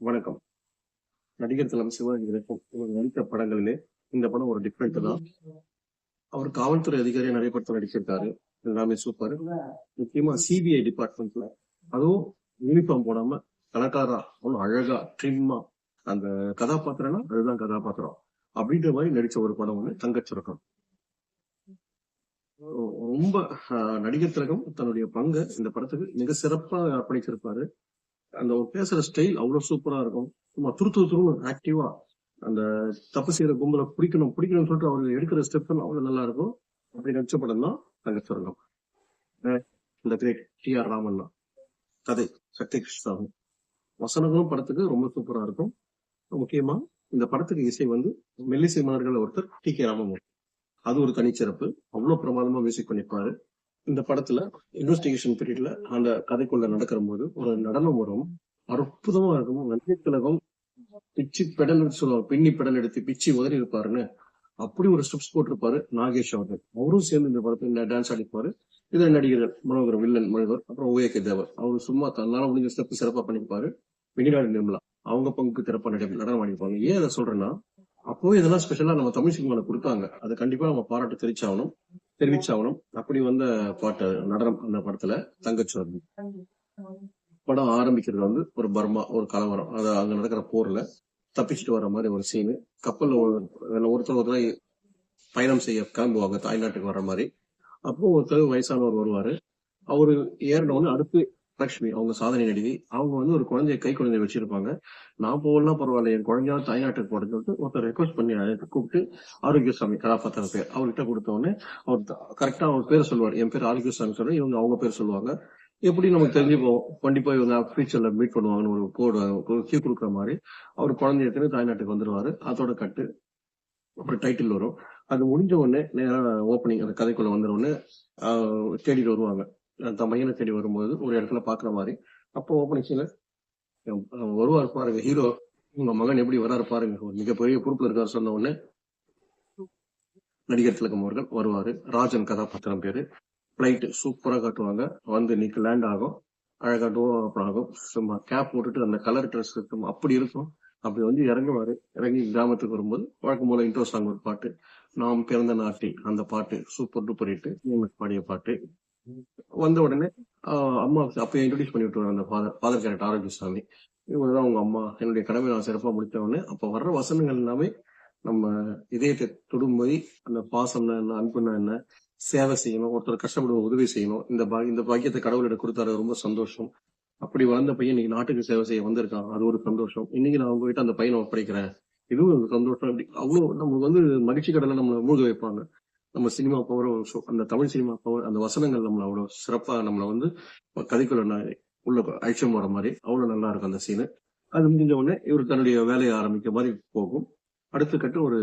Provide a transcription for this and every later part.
வணக்கம். நடிகர் தலம் சிவாஜி இவர் நடித்த படங்களிலே இந்த படம் ஒரு டிஃப்ரெண்ட் தான். அவர் காவல்துறை அதிகாரியை நிறைய படத்தில் நடிச்சிருக்காரு. எல்லாமே சூப்பர் முக்கியமா சிபிஐ டிபார்ட்மெண்ட்ல அதுவும் யூனிஃபார்ம் போடாம கணக்காரா அவ்வளவு அழகா ட்ரிம்மா அந்த கதாபாத்திரம்னா அதுதான் கதாபாத்திரம். அப்படின்ற மாதிரி நடிச்ச ஒரு படம் வந்து தங்கச்சுரக்கம் ரொம்ப ஆஹ், நடிகர் திலகம் தன்னுடைய பங்கை இந்த படத்துக்கு மிக சிறப்பா அர்ப்பணிச்சிருப்பாரு. அந்த ஒரு பேசுற ஸ்டைல் அவ்வளவு சூப்பரா இருக்கும். சும்மா துரு துரு துரு ஆக்டிவா அந்த தப்பு செய்யற கும்பலை பிடிக்கணும் பிடிக்கணும்னு சொல்லிட்டு அவர்கள் எடுக்கிற ஸ்டெப் அவ்வளவு நல்லா இருக்கும். அப்படி நடிச்ச படம் தான் தங்கச்சுரங்கம் அஹ் இந்த கிரேட் டி ஆர் ராமன் தான். கதை சக்தி கிருஷ்ணாவும். வசனங்களும் படத்துக்கு ரொம்ப சூப்பரா இருக்கும். முக்கியமா இந்த படத்துக்கு இசை வந்து மெல்லிசை மலர்கள் ஒருத்தர் டி கே ராமமூர்த்தி. அது ஒரு தனிச்சிறப்பு. அவ்வளவு பிரமாதமா மியூசிக் பண்ணிருப்பாரு இந்த படத்துல இன்வெஸ்டிகேஷன் பீரியட்ல அந்த கதைக்குள்ள நடக்கிற போது ஒரு நடனம் வரும் அற்புதமா இருக்கும். நன்றி திலகம் பிச்சி பெடல் எடுத்து சொல்லுவாங்க. பின்னி பெடல் எடுத்து பிச்சு உதறி இருப்பாருன்னு. அப்படி ஒரு ஸ்டெப்ஸ் போட்டிருப்பாரு நாகேஷ் அவர்கள். அவரும் சேர்ந்து இந்த படத்துல டான்ஸ் ஆடிப்பாரு. இதுல நடிகர்கள்? மனோகர் வில்லன் மனிதர் அப்புறம் ஓஏகே தேவர். அவர் சும்மா தன்னால முடிஞ்ச ஸ்டெப் சிறப்பா பண்ணிருப்பாரு வெண்ணிலாடி நிர்மலா. அவங்க பங்குக்கு திறப்பா நடி நடனம் ஆடிப்பாங்க ஏன் அதை சொல்றேன்னா அப்போ இதெல்லாம் ஸ்பெஷலா நம்ம தமிழ் சினிமால கொடுத்தாங்க. அதை கண்டிப்பா நம்ம பாராட்டு தெரிச்சாகணும் தெரிவிச்சாகணும். அப்படி வந்த பாட்டு நடனம் அந்த படத்துல தங்கச்சோர்வி படம் ஆரம்பிக்கிறது வந்து ஒரு பர்மா ஒரு கலவரம். அது அங்க நடக்கிற போர்ல தப்பிச்சுட்டு வர மாதிரி ஒரு சீனு கப்பல்ல ஒருத்தர் ஒருத்தர் பயணம் செய்ய கிளம்புவாங்க தாய்நாட்டுக்கு வர்ற மாதிரி. அப்போ ஒருத்தர் வயசானவர் வருவாரு. அவரு ஏறின உடனே அடுத்து லக்ஷ்மி அவங்க சாதனை நடிகை. அவங்க வந்து ஒரு குழந்தைய கை குழந்தைய வச்சிருப்பாங்க. நான் போகலாம் பரவாயில்ல. என் குழந்தையா தாய்நாட்டுக்கு போறது சொல்லிட்டு ஒருத்தர் ரெக்வஸ்ட் பண்ணி கூப்பிட்டு ஆரோக்கியசாமி கதாபாத்திரம் பேர் அவர்கிட்ட கொடுத்த அவர் கரெக்டா அவர் பேர் சொல்லுவார். என் பேர் ஆரோக்கியசாமி சொல்றேன். இவங்க அவங்க பேர் சொல்லுவாங்க. எப்படி நமக்கு தெரிஞ்சு போவோம் கண்டிப்பா இவங்க ஃபியூச்சர்ல மீட் பண்ணுவாங்கன்னு ஒரு கோடு ஒரு கியூ கொடுக்குற மாதிரி அவர் குழந்தைய தாய்நாட்டுக்கு வந்துருவாரு. அதோட கட்டு அப்புறம் டைட்டில் வரும். அது முடிஞ்ச உடனே நேரம் ஓப்பனிங் அந்த கதைக்குள்ள வந்துட உடனே தேடிட்டு வருவாங்க. தன் மையனை தேடி வரும்போது ஒரு இடத்துல பாக்குற மாதிரி. அப்போ ஓப்பனிங் சீன்ல வருவார் பாருங்க ஹீரோ உங்க மகன் எப்படி வராரு பாருங்க. ஒரு மிகப்பெரிய பொறுப்புல இருக்காரு சொன்ன உடனே நடிகர் திலகம் அவர்கள் வருவாரு. ராஜன் கதாபாத்திரம் பேரு. பிளைட் சூப்பரா காட்டுவாங்க. வந்து நீக்கு லேண்ட் ஆகும். அழகா டோ ஓப்பன் ஆகும். சும்மா கேப் போட்டுட்டு அந்த கலர் ட்ரெஸ் இருக்கும். அப்படி இருக்கும். அப்படி வந்து இறங்குவாரு. இறங்கி கிராமத்துக்கு வரும்போது வழக்கம் போல இன்ட்ரோ சாங் ஒரு பாட்டு. நாம் பிறந்த நாட்டில் அந்த பாட்டு சூப்பர் டூப்பர் ஹிட் பாடிய பாட்டு. வந்த உடனே ஆஹ் அம்மா அப்ப இன்ட்ரடியூஸ் பண்ணி விட்டுருவாங்க அந்த ஃபாதர் ஃபாதர் கேரக்டர் ஆரோக்கியசாமி. இவங்க தான் அவங்க அம்மா. என்னுடைய கடமை நான் சிறப்பா முடித்த உடனே அப்ப வர்ற வசனங்கள் எல்லாமே நம்ம இதயத்தை தொடும்போது அந்த பாசம்னா என்ன அன்புனா என்ன சேவை செய்யணும் ஒருத்தர் கஷ்டப்படுவோம் உதவி செய்யணும். இந்த பா இந்த பாக்கியத்தை கடவுளிட கொடுத்தாரு ரொம்ப சந்தோஷம். அப்படி வளர்ந்த பையன் இன்னைக்கு நாட்டுக்கு சேவை செய்ய வந்திருக்கான். அது ஒரு சந்தோஷம். இன்னைக்கு நான் உங்ககிட்ட அந்த பையனை ஒப்படைக்கிறேன். இதுவும் சந்தோஷம். அப்படி அவ்வளவு நமக்கு வந்து மகிழ்ச்சி கடலை நம்மளை மூழ்க வைப்பாங்க. நம்ம சினிமா பவர் அந்த தமிழ் சினிமா பவர் அந்த வசனங்கள் நம்மள அவ்வளவு சிறப்பா நம்மள வந்து கதைக்குள்ள உள்ள அழிச்சம் வர மாதிரி அவ்வளவு நல்லா இருக்கும் அந்த சீனு அது முடிஞ்ச உடனே இவர் தன்னுடைய வேலையை ஆரம்பிக்க மாதிரி போகும். அடுத்த கட்டம் ஒரு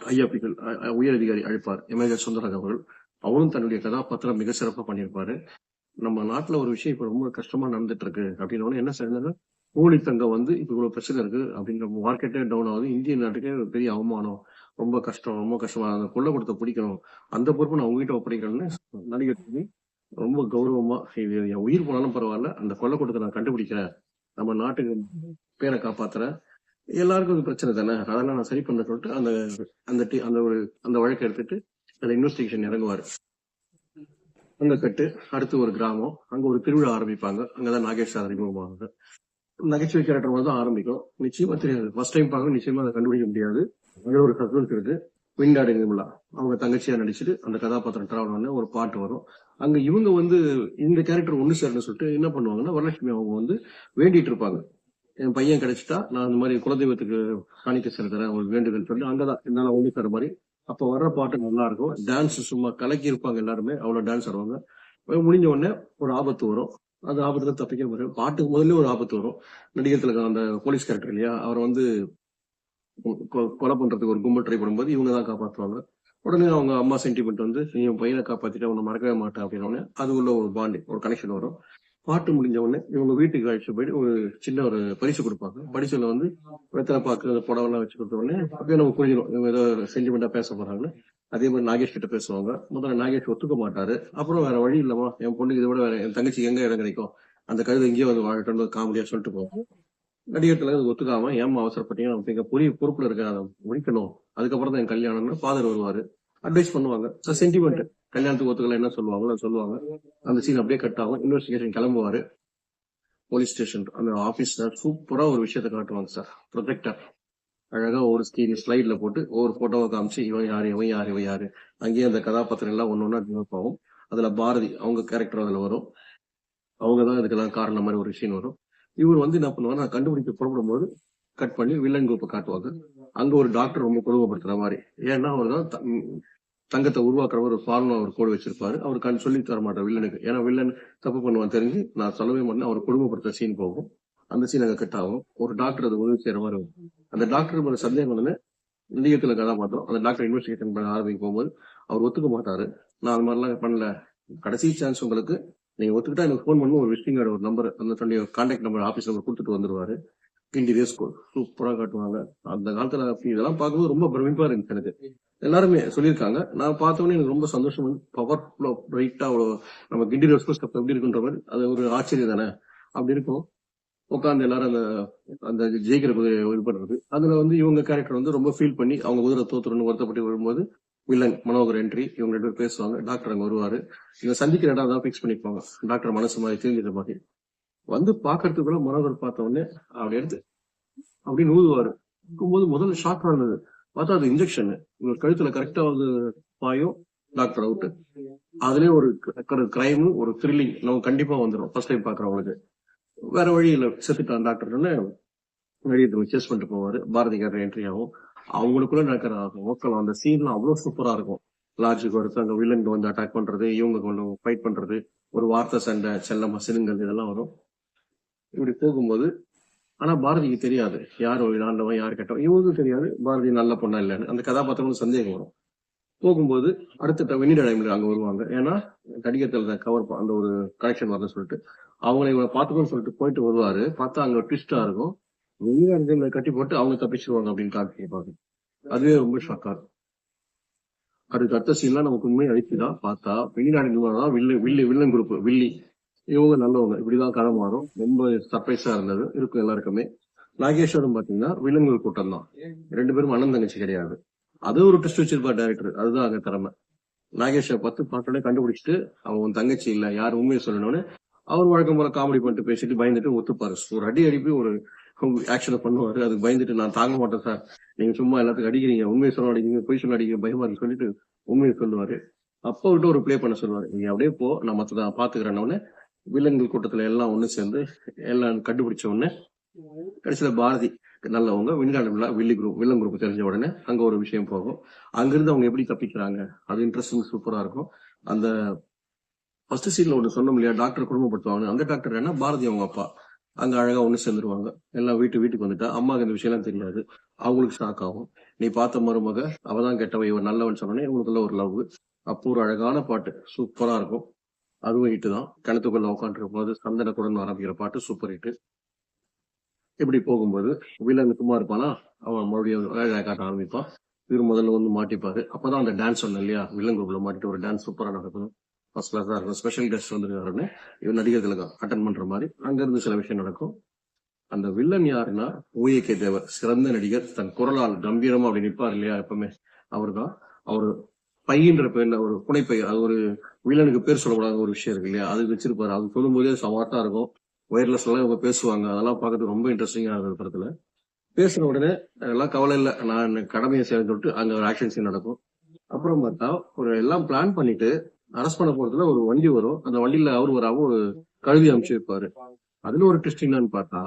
ஐயாபிகள் உயர் அதிகாரி அழைப்பார். எம்ஏஜர் சுந்தரராஜ் அவர்கள். அவரும் தன்னுடைய கதாபாத்திரம் மிக சிறப்பா பண்ணியிருப்பாரு. நம்ம நாட்டுல ஒரு விஷயம் இப்ப ரொம்ப கஷ்டமா நடந்துட்டு இருக்கு அப்படின்னு என்ன செய்யணும் கூலி தங்கம் வந்து இப்ப இவ்வளவு பிரச்சனை இருக்கு அப்படின்ற மார்க்கெட்டே டவுன் ஆகுது. இந்திய நாட்டுக்கே ஒரு பெரிய அவமானம். ரொம்ப கஷ்டம் ரொம்ப கஷ்டமா அந்த கொள்ளை கொடுத்த பிடிக்கணும். அந்த பொறுப்பு நான் உங்ககிட்ட ஒப்படைக்கிறேன்னு நடிகர் சொல்லி ரொம்ப கௌரவமா இது என் உயிர் போனாலும் பரவாயில்ல அந்த கொள்ளை கொடுத்த நான் கண்டுபிடிக்கிறேன். நம்ம நாட்டுக்கு பேரை காப்பாத்துறேன். எல்லாருக்கும் ஒரு பிரச்சனை தானே? அதெல்லாம் நான் சரி பண்ண சொல்லிட்டு அந்த அந்த டி- அந்த ஒரு அந்த வழக்கை எடுத்துட்டு அந்த இன்வெஸ்டிகேஷன் இறங்குவாரு. அங்க கட்டு அடுத்து ஒரு கிராமம் அங்க ஒரு திருவிழா ஆரம்பிப்பாங்க. அங்கதான் நாகேஷ் சார் அறிமுகமாகுது நகைச்சுவை கேரக்டர் மாதிரி தான் ஆரம்பிக்கும். நிச்சயமா தெரியாது. ஃபர்ஸ்ட் டைம் பார்க்க நிச்சயமா அதை கண்டுபிடிக்க முடியாது. அங்க ஒரு சஸ்பென்ஸ் இருக்கு விண்டாடி நிர்மலா அவங்க தங்கச்சியா நடிச்சுட்டு அந்த கதாபாத்திரம் டிராவல் பண்ண ஒரு பாட்டு வரும். அங்க இவங்க வந்து இந்த கேரக்டர் ஒண்ணு சேரணும்னு சொல்லிட்டு என்ன பண்ணுவாங்கன்னா வரலட்சுமி அவங்க வந்து வேண்டிட்டு இருப்பாங்க. என் பையன் கிடைச்சிட்டா நான் இந்த மாதிரி குலதெய்வத்துக்கு காணிக்க செலுத்துறேன் அவங்க வேண்டுதல் சொல்லி அங்கதான் என்னால ஒண்ணு தர மாதிரி. அப்ப வர்ற பாட்டு நல்லா இருக்கும். டான்ஸ் சும்மா கலக்கி இருப்பாங்க எல்லாருமே. அவ்வளவு டான்ஸ் ஆடுவாங்க. முடிஞ்ச உடனே ஒரு ஆபத்து வரும். அந்த ஆபத்துல தப்பிக்க முடியும் பாட்டுக்கு முதல்ல ஒரு ஆபத்து வரும். நடிகர் திலகம் அந்த போலீஸ் கேரக்டர் இல்லையா? அவர் வந்து கொலை பண்றதுக்கு ஒரு கும்பல் ட்ரை பண்ணும்போது இவங்க தான் காப்பாத்துவாங்க. உடனே அவங்க அம்மா சென்டிமெண்ட் வந்து நீ என் பையனை காப்பாத்திட்டு அவனை மறக்கவே மாட்டேன் அப்படின்னோடனே அது உள்ள ஒரு பாண்டு ஒரு கனெக்ஷன் வரும். பாட்டு முடிஞ்ச உடனே இவங்க வீட்டுக்கு அழைச்சு போயிட்டு ஒரு சின்ன ஒரு பரிசு கொடுப்பாங்க. பரிசுல வந்து வெத்தலை பாக்கு அந்த புடவெல்லாம் வச்சு கொடுத்த உடனே அப்படியே நம்ம புரிஞ்சிடும் இவங்க ஏதோ சென்டிமெண்டா பேச போறாங்கன்னு. அதே மாதிரி நாகேஷ் கிட்ட பேசுவாங்க. முதல்ல நாகேஷ் ஒத்துக்க மாட்டாரு. அப்புறம் வேற வழி இல்லமா என் பொண்ணுக்கு இதை விட வேற என் தங்கச்சி எங்க இடம் கிடைக்கும்? அந்த கழுதை எங்கேயோ வந்து வாழட்டும் காமெடியா சொல்லிட்டு போவோம் நடிகர் திலகம் ஒத்துக்காம ஏமா அவசரப்பட்டீங்க? நம்ம இங்க புரிய பொறுப்புல இருக்க அதை முடிக்கணும். அதுக்கப்புறம் தான் என் கல்யாணம்னு ஃபாதர் வருவாரு. அட்வைஸ் பண்ணுவாங்க. சென்டிமெண்ட் கல்யாணத்துக்கு ஒத்துக்கல என்ன சொல்லுவாங்களோ சொல்லுவாங்க. அந்த சீன் அப்படியே கட் ஆகும். இன்வெஸ்டிகேஷன் கிளம்புவாரு. போலீஸ் ஸ்டேஷன் அந்த ஆபீஸ்ல சூப்பரா ஒரு விஷயத்தை காட்டுவாங்க சார் ப்ரொஜெக்டர் அழகா ஒரு ஸ்கிரீன் ஸ்லைட்ல போட்டு ஒவ்வொரு போட்டோவை காமிச்சு இவன் யாரு? இவன் யாரு? இவன் யாரு? அங்கேயே அந்த கதாபாத்திரம் எல்லாம் ஒன்னொன்னா டெவலப் ஆகும். அதுல பாரதி அவங்க கேரக்டர் அதுல வரும். அவங்க தான் இதுக்கெல்லாம் காரணம் மாதிரி ஒரு விஷயம் வரும். இவர் வந்து என்ன பண்ணுவாங்க நான் கண்டுபிடிக்க புறப்படும் போது கட் பண்ணி வில்லன் குரூப்பை காட்டுவாங்க. அங்க ஒரு டாக்டர் ரொம்ப கொடுமைப்படுத்துற மாதிரி. ஏன்னா அவர் தான் தங்கத்தை உருவாக்குற ஒரு ஃபார்முலா அவர் கோடு வச்சிருப்பாரு. அவர் கண் சொல்லி தர மாட்டார் வில்லனுக்கு ஏன்னா வில்லன் தப்பு பண்ணுவான் தெரிஞ்சு நான் சொல்லவே மாட்டேன் அவர் கொடுமைப்படுத்த சீன் போகும். அந்த சீன் அங்கே கட் ஆகும். ஒரு டாக்டர் அது உதவி செய்யற மாதிரி வரும். அந்த டாக்டர் ஒரு சந்தேகம் வந்து நடிகத்துல கதாபாத்திரம் அந்த டாக்டர் இன்வெஸ்டிகேஷன் பண்ண ஆரம்பிக்கும் போகும்போது அவர் ஒத்துக்க மாட்டாரு. நான் அது மாதிரிலாம் பண்ணல. கடைசி சான்ஸ் உங்களுக்கு நீங்க ஒத்துக்கிட்டா எனக்கு ஃபோன் பண்ணி ஒரு விசிட்டிங் கார்டு ஒரு நம்பர் அந்த தண்ணிய கான்டாக்ட் நம்பர் ஆபீஸ் நம்பர் கொடுத்துட்டு வந்துருவாரு. கிண்டி ரேஸ் கோல் சூப்பரா காட்டுவாங்க. அந்த காலத்துல இதெல்லாம் பார்க்கும்போது ரொம்ப பிரமிப்பா இருந்துச்சு எனக்கு. எல்லாருமே சொல்லியிருக்காங்க. நான் பார்த்தோன்னே எனக்கு ரொம்ப சந்தோஷம். வந்து பவர்ஃபுல்லா பிரைட்டா அவ்வளோ நம்ம கிண்டி ரேஸ் கோல் எப்படி இருக்குன்ற மாதிரி அது ஒரு ஆச்சரியம் தானே? அப்படி இருக்கும். உட்காந்து எல்லாரும் அந்த அந்த ஜெயிக்கிற குதிரை இது பண்றது. அதுல வந்து இவங்க கேரக்டர் வந்து ரொம்ப ஃபீல் பண்ணி அவங்க குதிரை தோத்துறன்னு வருத்தப்பட்டு வரும்போது வில்லன் மனோகர் என்ட்ரி இவங்க ரெண்டு பேர் பேசுவாங்க. டாக்டர் அங்க வருவாரு. இவங்க சந்திக்கிற இடம் தான் ஃபிக்ஸ் பண்ணிப்பாங்க டாக்டர் மனசு மாதிரி தெரிஞ்சது மாதிரி. வந்து பாக்குறதுக்குள்ள மனோகர் பார்த்த உடனே அப்படி எடுத்து அப்படின்னு ஊதுவாரு. இருக்கும்போது முதல்ல ஷாக் ஆனது பார்த்தா அது இன்ஜெக்ஷன் இவர் கழுத்துல கரெக்டா வந்து பாயும். டாக்டர் அவுட்டு அதுலயே ஒரு கிரைம் ஒரு த்ரில்லிங் நம்ம கண்டிப்பா வந்துடும் ஃபர்ஸ்ட் டைம் பாக்குறவங்களுக்கு வேற வழி இல்லை செத்துட்டான் டாக்டர்னு வெளியே சேஸ் பண்ணிட்டு போவாரு. பாரதிகார் என்ட்ரி ஆகும். அவங்களுக்குள்ள நடக்கிற ஓக்கலம் அந்த சீன்லாம் அவ்வளவு சூப்பரா இருக்கும். லாட்ஜுக்கு ஒருத்தர் அங்க வில்லன் வந்து அட்டாக் பண்றது இவங்க கொண்டு ஃபைட் பண்றது ஒரு வார்த்தை சண்டை செல்ல மசினுங்கள் இதெல்லாம் வரும். இப்படி போகும்போது ஆனா பாரதிக்கு தெரியாது. யார் ஆண்டவன் யார் கெட்டவன்? இவங்களுக்கும் தெரியாது. பாரதி நல்ல பொண்ணா இல்லைன்னு அந்த கதாபாத்திரம் சந்தேகம் வரும். போகும்போது அடுத்த வெண்ணிட டைம்ல அங்க வருவாங்க. ஏன்னா கடிகத்தில் கவர் அந்த ஒரு கலெக்ஷன் வரணும்னு சொல்லிட்டு அவங்களை இவனை பாத்துக்கணும்னு சொல்லிட்டு போயிட்டு வருவாரு. பார்த்தா அங்க ட்விஸ்டா இருக்கும். வெளியே கட்டி போட்டு அவங்க தப்பிச்சிருவாங்க அப்படின்னு காட்டிப்பாங்க அதுவே ரொம்ப ஷாக்கா இருக்கும். அதுக்கு அடுத்த சீன்லாம் நமக்கு உண்மையை அழிச்சுதான் பார்த்தா வெளிநாடு வில்லு வில்லு வில்லன் குரூப் வில்லி. இவங்க நல்லவங்க. இப்படிதான் கதை மாறும். ரொம்ப சர்ப்ரைஸா இருந்தது. இருக்கும் எல்லாருக்குமே. நாகேஸ்வரம் பாத்தீங்கன்னா வில்லன்கள் கூட்டம் தான். ரெண்டு பேரும் அண்ணன் தங்கச்சி கிடையாது. அது ஒரு டெஸ்ட் வச்சிருப்பார் டைரக்டர் அதுதான் அங்க திறமை. நாகேஷை பார்த்து பாட்டோட கண்டுபிடிச்சிட்டு அவன் உன் தங்கச்சி இல்ல. யார் உண்மையை சொல்லணும்னு? அவர் வழக்கம் போல காமெடி பண்ணிட்டு பேசிட்டு பயந்துட்டு ஒத்துப்பாரு. ஒரு அடி அடிப்பு ஒரு ஆக்ஷனை பண்ணுவாரு. அதுக்கு பயந்துட்டு நான் தாங்க மாட்டேன் சார் நீங்க சும்மா எல்லாத்துக்கும் அடிக்கிறீங்க. உண்மையை சொல்ல அடிக்கிறீங்க பொய் சொல்ல அடிக்கிறீங்க பயமா இருக்கு சொல்லிட்டு உண்மையை சொல்லுவாரு. அப்பா விட்டு ஒரு ப்ளே பண்ண சொல்லுவாரு. நீங்க அப்படியே போ. நான் மத்த பாத்துக்கிறேன்னு வில்லன்கள் கூட்டத்துல எல்லாம் ஒண்ணு சேர்ந்து எல்லாம் கண்டுபிடிச்ச உடனே கடைசியில பாரதி நல்லவங்க விண்காலம் வில்லி குரூப் வில்லன் குரூப் தெரிஞ்ச உடனே அங்க ஒரு விஷயம் போகும். அங்கிருந்து அவங்க எப்படி தப்பிக்கிறாங்க? அது இன்ட்ரெஸ்டிங் சூப்பரா இருக்கும். அந்த ஃபர்ஸ்ட் சீன்ல ஒன்று சொன்னோம் இல்லையா? டாக்டர் குடும்பப்படுத்துவாங்க அந்த டாக்டர் என்ன? பாரதி அவங்க அப்பா. அங்கே அழகாக ஒன்று சேர்ந்துருவாங்க. எல்லாம் வீட்டு வீட்டுக்கு வந்துட்டா அம்மாவுக்கு இந்த விஷயம்லாம் தெரியாது அவங்களுக்கு ஷாக் ஆகும். நீ பார்த்த மருமக அவதான் கெட்டவை இவன் நல்லவன் சொன்னோன்னே இவங்களுக்குள்ள ஒரு லவ் அப்போ ஒரு அழகான பாட்டு சூப்பராக இருக்கும். அதுவும் ஹிட்டு தான். கிணத்துக்குள்ள உட்காந்துருக்கும் போது சந்தன குடன் ஆரம்பிக்கிற பாட்டு சூப்பர் ஹிட்டு இப்படி போகும்போது வில்லன் சும்மா இருப்பானா? அவன் மறுபடியும் அழகா காட்ட ஆரம்பிப்பான். இவர் முதல்ல வந்து மாட்டிப்பாரு. அப்பதான் அந்த டான்ஸ் சொன்னேன் இல்லையா? வில்லன் குரூப்ல மாட்டிட்டு ஒரு டான்ஸ் சூப்பரா நடக்கும் ஃபர்ஸ்ட் கிளாஸா இருக்கும் ஸ்பெஷல் கெஸ்ட் வந்துருக்காருன்னு இவர் நடிகர் திலகம் அட்டன் பண்ற மாதிரி அங்கிருந்து சில விஷயம் நடக்கும். அந்த வில்லன் யாருன்னா ஓஏகே தேவர் சிறந்த நடிகர். தன் குரலால் கம்பீரமா அப்படி நிற்பார் இல்லையா எப்பவுமே. அவர்தான். அவர் பையன்ற பெயர் ஒரு புனைப்பை அது ஒரு வில்லனுக்கு பேர் சொல்லக்கூடாத ஒரு விஷயம் இருக்கு இல்லையா? அது வச்சிருப்பாரு. அது சொல்லும் போதே இருக்கும். ஒயர்லெஸ் எல்லாம் இவங்க பேசுவாங்க. அதெல்லாம் பார்க்கறது ரொம்ப இன்ட்ரெஸ்டிங்கா இருக்கும் படத்துல. பேசுன உடனே எல்லாம் கவலை இல்லை. நான் கடமையை செய்யணும்னு சொல்லிட்டு அங்க ஒரு ஆக்ஷன் சீன் நடக்கும். அப்புறம் பார்த்தா ஒரு எல்லாம் பிளான் பண்ணிட்டு அரெஸ்ட் பண்ண போறதுல ஒரு வண்டி வரும். அந்த வண்டியில அவர் வராம ஒரு கழுவி அமைச்சிருப்பாரு. வைப்பாரு அதுல ஒரு ட்விஸ்ட் என்னன்னு பார்த்தா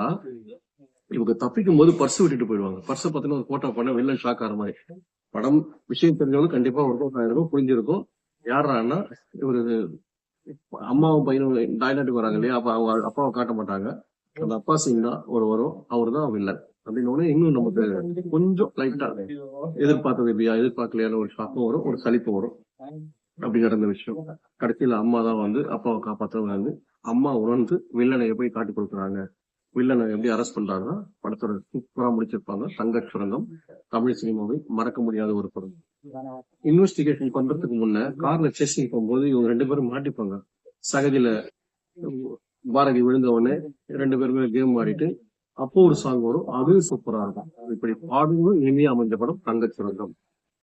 இவங்க தப்பிக்கும் போது பர்ஸ் விட்டுட்டு போயிடுவாங்க. பர்ஸ் பார்த்தீங்கன்னா ஒரு போட்டோ பண்ண வெளில ஷாக் ஆகிற மாதிரி. படம் விஷயம் தெரிஞ்சவங்க கண்டிப்பா ஒரு ஆயிருக்கும் புரிஞ்சிருக்கும். யாரான்னா இவரு அம்மாவும் பையனும் டாய்லெட்டுக்கு வராங்க இல்லையா? அப்ப அவங்க அப்பாவை காட்ட மாட்டாங்க. அந்த அப்பா சிங் தான். ஒரு வரும். அவர் தான் வில்லன் அப்படின்னு இன்னும் நமக்கு கொஞ்சம் லைட்டா எதிர்பார்த்தது எப்படியா எதிர்பார்க்கலையான ஒரு ஷாக்கும் வரும். ஒரு சலிப்பு வரும். அப்படி நடந்த விஷயம். கடைசியில அம்மா தான் வந்து அப்பாவை காப்பாற்றவங்க வந்து அம்மா உணர்ந்து வில்லனை எப்படி காட்டி கொடுக்குறாங்க. வில்லனை எப்படி அரெஸ்ட் பண்றாங்கன்னா படத்தோட சூப்பரா முடிச்சிருப்பாங்க. தங்க சுரங்கம் தமிழ் சினிமாவை மறக்க முடியாத ஒரு படம். இன்வெஸ்டிகேஷன் பண்றதுக்கு முன்ன கார்ல சேசிங் போகும்போது இவங்க ரெண்டு பேரும் மாட்டிப்பாங்க. சகதியில பாரதி விழுந்த உடனே ரெண்டு பேருமே கேம் ஆடிட்டு அப்போ ஒரு சாங் வரும். அதுவும் சூப்பரா இருக்கும். இப்படி பாடலும் இனிமையா அமைஞ்ச படம் தங்க சுரங்கம்.